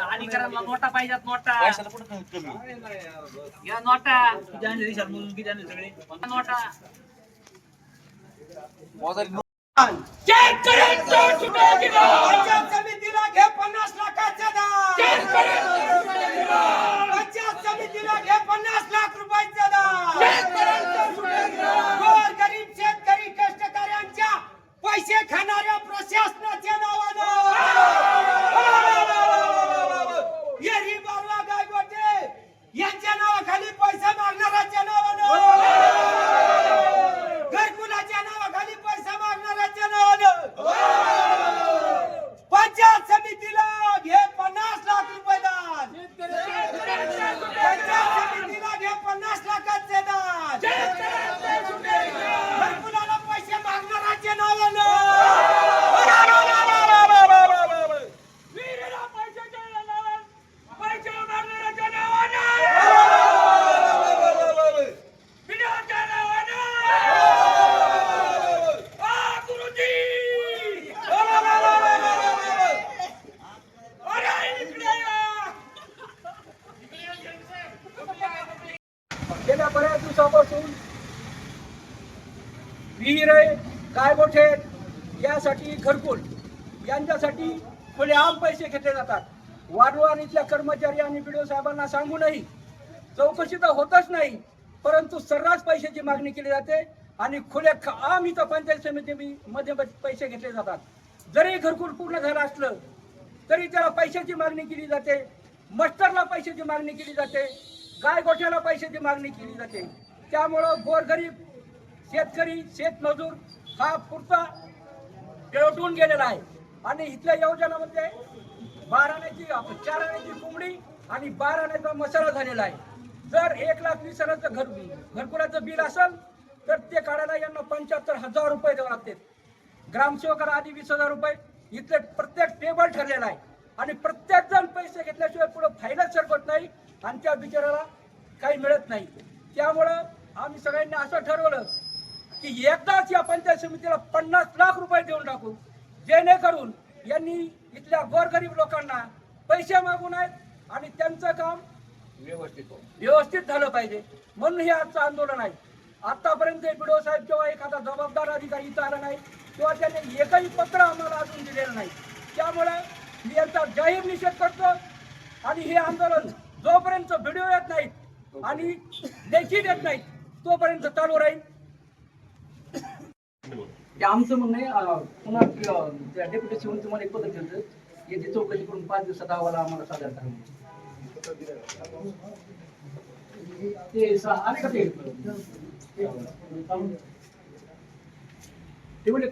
हानिकरांना नोटा पाहिजेत नोटा या नोटा. किती आणले देशात म्हणून किती आणले सगळे नोटा समितीला घे पन्नास लाखाचे दान. गेल्या बऱ्याच दिवसापासून विहिरे गायगोठे यासाठी घरकुल यांच्यासाठी खुले आम पैसे घेतले जातात. वारंवार इथल्या कर्मचारी आणि बी साहेबांना सांगूनही चौकशी तर होतच नाही परंतु सर्रास पैशाची मागणी केली जाते आणि खुले आम इथं पंचायत समिती मध्ये पैसे घेतले जातात. जरी घरकुल पूर्ण झालं असलं तरी त्याला पैशाची मागणी केली जाते मस्टरला पैशाची मागणी केली जाते. गाय गोठ्याला पैशाची मागणी केली जाते. त्यामुळं गोरगरीब शेतकरी शेतमजूर हा पुरता पेटून गेलेला आहे. आणि इथल्या योजना म्हणजे बाराण्याची चार आण्याची कोंबडी आणि बाराण्याचा मसाला झालेला आहे. जर एक लाख वीस हजाराचं घर घरकुलाचं बिल असेल तर ते काढायला यांना पंच्याहत्तर हजार रुपये द्यावे लागतात ग्रामसेवकाला आधी वीस हजार रुपये. इथले प्रत्येक टेबल ठरलेला आहे. आणि प्रत्येक जण पैसे घेतल्याशिवाय पुढे फायदा सरकत नाही. आणि त्या बिचाराला काही मिळत नाही. त्यामुळं आम्ही सगळ्यांनी असं ठरवलं की एकदाच या पंचायत समितीला पन्नास लाख रुपये देऊन टाकू. जेणेकरून यांनी इथल्या गोरगरीब लोकांना पैसे मागून आहेत आणि त्यांचं काम व्यवस्थित झालं पाहिजे. म्हणून हे आजचं आंदोलन आहे. आतापर्यंत बिडो साहेब किंवा एखादा जबाबदार अधिकारी इथं आला नाही किंवा त्यांनी एकही पत्र आम्हाला अजून दिलेलं नाही. त्यामुळे मी यांचा जाहीर निषेध करतो आणि हे आंदोलन जोपर्यंत व्हिडिओ येत नाहीत आणि देखील येत नाहीत तोपर्यंत चालू राहील. आमचं म्हणणं पुन्हा डेप्युटी शिवून तुम्हाला एक पत्र दिलं याची चौकशी करून पाच दिवसात अहवाला आम्हाला सादर करा. ते आले का ते ते म्हणजे